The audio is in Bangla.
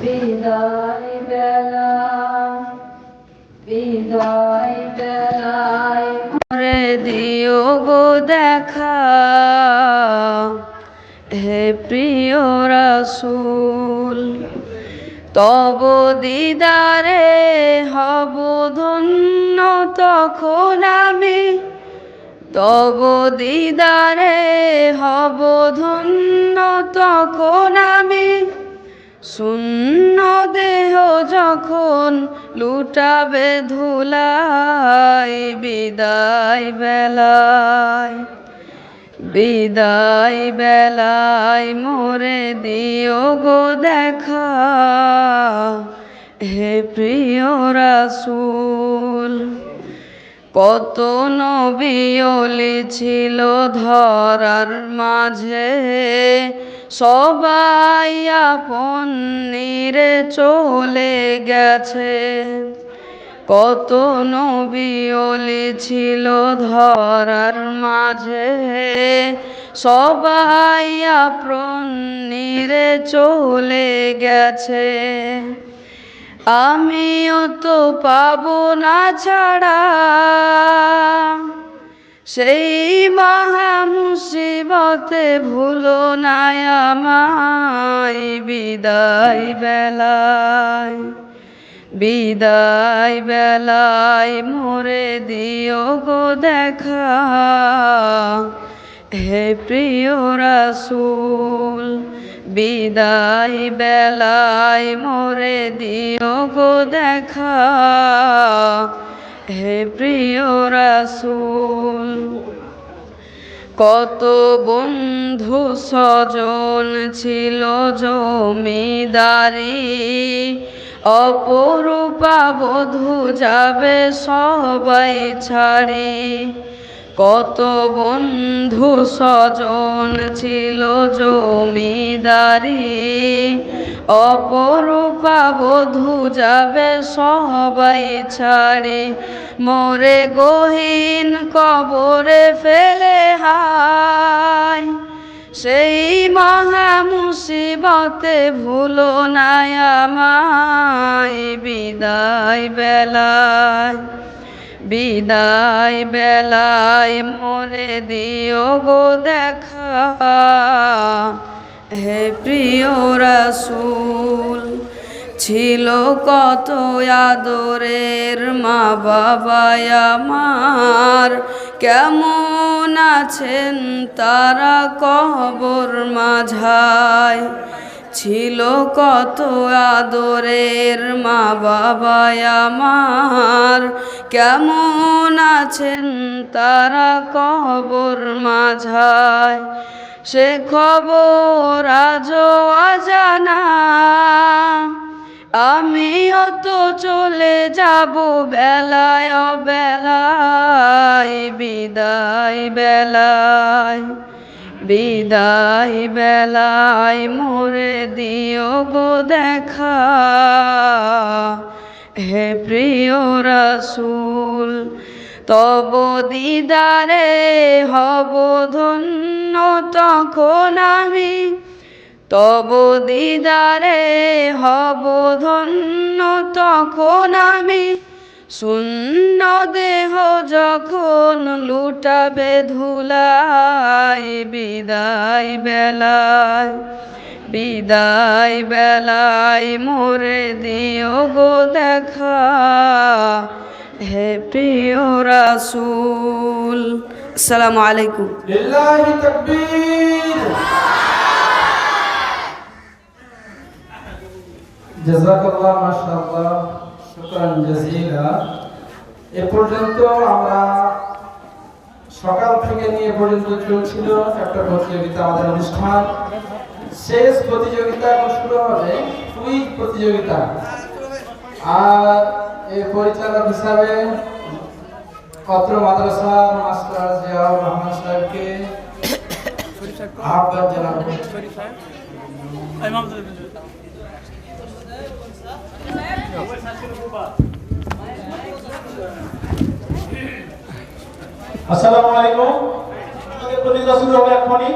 বিদায় বেলা বিদায় বেলায় মরে দিও গো দেখা। হে প্রিয় রাসূল, তব দিদারে হব ধন্য তখন আমি। তব দিদারে হব ধন্য তখন আমি। শূন্য দেহ যখন লুটাবে ধুলাই, বিদায় বেলায় বিদায় বেলায় মোরে দিও গো দেখা। হে প্রিয় রাসূল, কত নবিয়লি ছিল ধরার মাঝে। সবাই আপন নিরে চলে গেছে। কত নবিয়লি ছিল ধরার মাঝে। সবাই আপন নিরে চলে গেছে। আমিও তো পাবো না ছাড়া। সেই মহা মুসিবতে ভুলো না আমায়। বিদায় বেলায় বিদায় বেলায় মোরে দিও গো দেখা। হে প্রিয় রাসূল, বিদায় বেলায় মোরে দিও গো দেখা। হে প্রিয় রাসূল কত বন্ধু স্বজন ছিল জমিদারি। অপরূপা বধূ যাবে সবাই ছাড়ি। কত বন্ধু স্বজন ছিল জমিদারি। অপরূপা বধু যাবে সবাই ছাড়ে। মোরে গহীন কবরে ফেলে হায় সেই মহা মুসিবতে ভুলো না আমায়। বিদায় বেলায় বিদায় বেলায় মোরে দিও গো দেখা। হে প্রিয় রাসূল ছিল কত আদরের মা বাবা আমার। কেমন আছেন তারা কবর মাঝায়। ছিল কত আদরের মা বাবা আমার। কেমন আছেন তারা কবর মাঝায়। সে খবর আজও অজানা। আমিও তো চলে যাব বেলায় বেলায় বিদায় বেলায় বিদায় বেলায় মোরে দিও গো দেখা। হে প্রিয় রাসুল, তব দিদারে হব ধন্য, তখন আমি তব দিদারে হব ধন্য তখন আমি। শূন্য দেহ যখন লুটাবে ধুলাই, বিদায় বেলায় বিদায় বেলায় মোরে দিও গো দেখা। হে প্রিয় রাসূল, আসসালামু আলাইকুম। জাজাকাল্লাহ মাশাআল্লাহ শুকরান জাজিলা এ পর্যন্ত আমরা সকাল থেকে নিয়ে পর্যন্ত চলছিল একটা প্রতিযোগিতা আমাদের অনুষ্ঠান শেষ প্রতিযোগিতা এখন শুরু হবে কুইজ প্রতিযোগিতা আর এই পরিচালক হিসাবে অত্র মাদ্রাসার মাস্টার জিয়াউর রহমান সাহেবকে আহ্বান জানাব আসসালামু আলাইকুম। আমাদের প্রতি শুরু হবে এখনই